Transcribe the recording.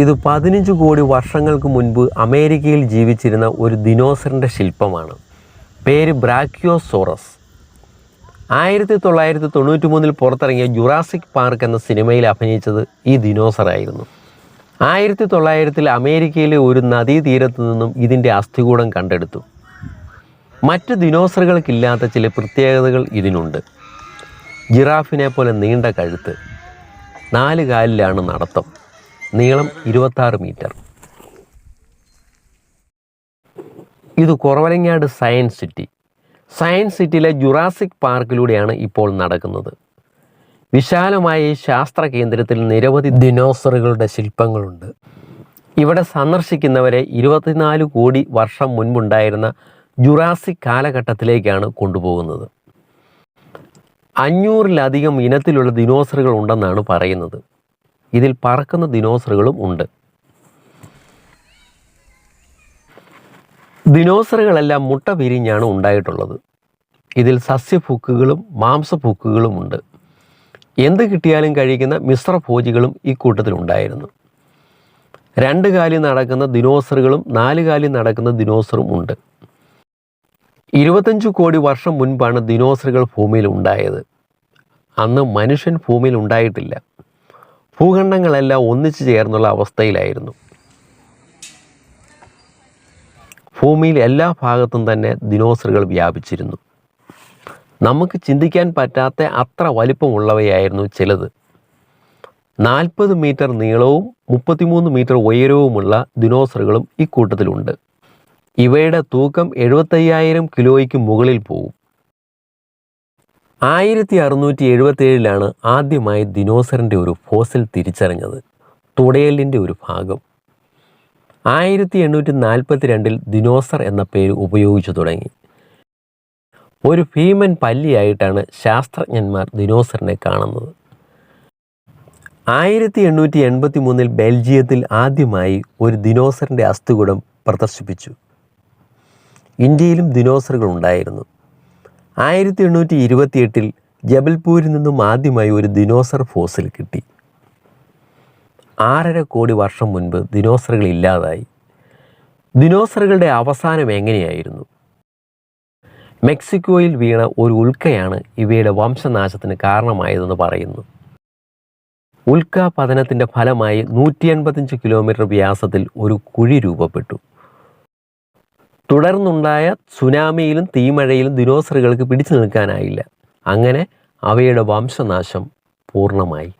ഇത് പതിനഞ്ച് കോടി വർഷങ്ങൾക്ക് മുൻപ് അമേരിക്കയിൽ ജീവിച്ചിരുന്ന ഒരു ദിനോസറിന്റെ ശില്പമാണ്. പേര് ബ്രാക്യോസോറസ് ആയിരത്തി തൊള്ളായിരത്തി തൊണ്ണൂറ്റി മൂന്നിൽ പുറത്തിറങ്ങിയ ജുറാസിക് പാർക്ക് എന്ന സിനിമയിൽ അഭിനയിച്ചത് ഈ ദിനോസറായിരുന്നു. ആയിരത്തി തൊള്ളായിരത്തിൽ അമേരിക്കയിലെ ഒരു നദീതീരത്തു നിന്നും ഇതിന്റെ അസ്ഥികൂടം കണ്ടെടുത്തു. മറ്റ് ദിനോസറുകൾക്കില്ലാത്ത ചില പ്രത്യേകതകൾ ഇതിനുണ്ട്. ജിറാഫിനെ പോലെ നീണ്ട കഴുത്ത് നാല് കാലിലാണ് നടത്തം. നീളം ഇരുപത്താറ് മീറ്റർ. ഇത് കുറവലങ്ങാട് സയൻസ് സിറ്റി. സയൻസ് സിറ്റിയിലെ ജുറാസിക് പാർക്കിലൂടെയാണ് ഇപ്പോൾ നടക്കുന്നത്. വിശാലമായ ഈ ശാസ്ത്ര കേന്ദ്രത്തിൽ നിരവധി ദിനോസറുകളുടെ ശില്പങ്ങളുണ്ട്. ഇവിടെ സന്ദർശിക്കുന്നവരെ ഇരുപത്തിനാല് കോടി വർഷം മുൻപുണ്ടായിരുന്ന ജുറാസിക് കാലഘട്ടത്തിലേക്കാണ് കൊണ്ടുപോകുന്നത്. അഞ്ഞൂറിലധികം ഇനത്തിലുള്ള ദിനോസറുകൾ ഉണ്ടെന്നാണ് പറയുന്നത്. ഇതിൽ പറക്കുന്ന ദിനോസറുകളും ഉണ്ട്. ദിനോസറുകളെല്ലാം മുട്ട വിരിഞ്ഞാണ് ഉണ്ടായിട്ടുള്ളത്. ഇതിൽ സസ്യഭുക്കുകളും മാംസഭുക്കുകളും ഉണ്ട്. എന്ത് കിട്ടിയാലും കഴിക്കുന്ന മിശ്രഭോജികളും ഈ കൂട്ടത്തിലുണ്ടായിരുന്നു രണ്ട് കാലിൽ നടക്കുന്ന ദിനോസറുകളും നാല് കാലിൽ നടക്കുന്ന ദിനോസറും ഉണ്ട്. ഇരുപത്തഞ്ച് കോടി വർഷം മുൻപാണ് ദിനോസറുകൾ ഭൂമിയിൽ ഉണ്ടായത്. അന്ന് മനുഷ്യൻ ഭൂമിയിൽ ഉണ്ടായിട്ടില്ല. ഭൂഖണ്ഡങ്ങളെല്ലാം ഒന്നിച്ചു ചേർന്നുള്ള അവസ്ഥയിലായിരുന്നു. ഭൂമിയിൽ എല്ലാ ഭാഗത്തും തന്നെ ദിനോസറുകൾ വ്യാപിച്ചിരുന്നു. നമുക്ക് ചിന്തിക്കാൻ പറ്റാത്ത അത്ര വലിപ്പമുള്ളവയായിരുന്നു ചിലത്. നാൽപ്പത് മീറ്റർ നീളവും മുപ്പത്തിമൂന്ന് മീറ്റർ ഉയരവുമുള്ള ദിനോസറുകളും ഇക്കൂട്ടത്തിലുണ്ട് കൂട്ടത്തിലുണ്ട്. ഇവയുടെ തൂക്കം എഴുപത്തയ്യായിരം കിലോയ്ക്ക് മുകളിൽ പോകും ആയിരത്തി അറുന്നൂറ്റി എഴുപത്തേഴിലാണ് ആദ്യമായി ദിനോസറിന്റെ ഒരു ഫോസിൽ തിരിച്ചറിഞ്ഞത് തുടയലിന്റെ ഒരു ഭാഗം. ആയിരത്തി എണ്ണൂറ്റി നാൽപ്പത്തി രണ്ടിൽ ദിനോസർ എന്ന പേര് ഉപയോഗിച്ചു തുടങ്ങി. ഒരു ഭീമൻ പല്ലിയായിട്ടാണ് ശാസ്ത്രജ്ഞന്മാർ ദിനോസറിനെ കാണുന്നത്. ആയിരത്തി എണ്ണൂറ്റി എൺപത്തി മൂന്നിൽ ബെൽജിയത്തിൽ ആദ്യമായി ഒരു ദിനോസറിന്റെ അസ്ഥികൂടം പ്രദർശിപ്പിച്ചു. ഇന്ത്യയിലും ദിനോസറുകൾ ഉണ്ടായിരുന്നു. ആയിരത്തി എണ്ണൂറ്റി ഇരുപത്തിയെട്ടിൽ ജബൽപൂരിൽ നിന്നും ആദ്യമായി ഒരു ദിനോസർ ഫോസിൽ കിട്ടി. ആറര കോടി വർഷം മുൻപ് ദിനോസറുകൾ ഇല്ലാതായി. ദിനോസറുകളുടെ അവസാനം എങ്ങനെയായിരുന്നു? മെക്സിക്കോയിൽ വീണ ഒരു ഉൽക്കയാണ് ഇവയുടെ വംശനാശത്തിന് കാരണമായതെന്ന് പറയുന്നു. ഉൽക്ക പതനത്തിന്റെ ഫലമായി നൂറ്റി എൺപത്തഞ്ച് കിലോമീറ്റർ വ്യാസത്തിൽ ഒരു കുഴി രൂപപ്പെട്ടു. തുടർന്നുണ്ടായ സുനാമിയിലും തീമഴയിലും ദിനോസറുകൾക്ക് പിടിച്ചു നിൽക്കാനായില്ല. അങ്ങനെ അവയുടെ വംശനാശം പൂർണമായി.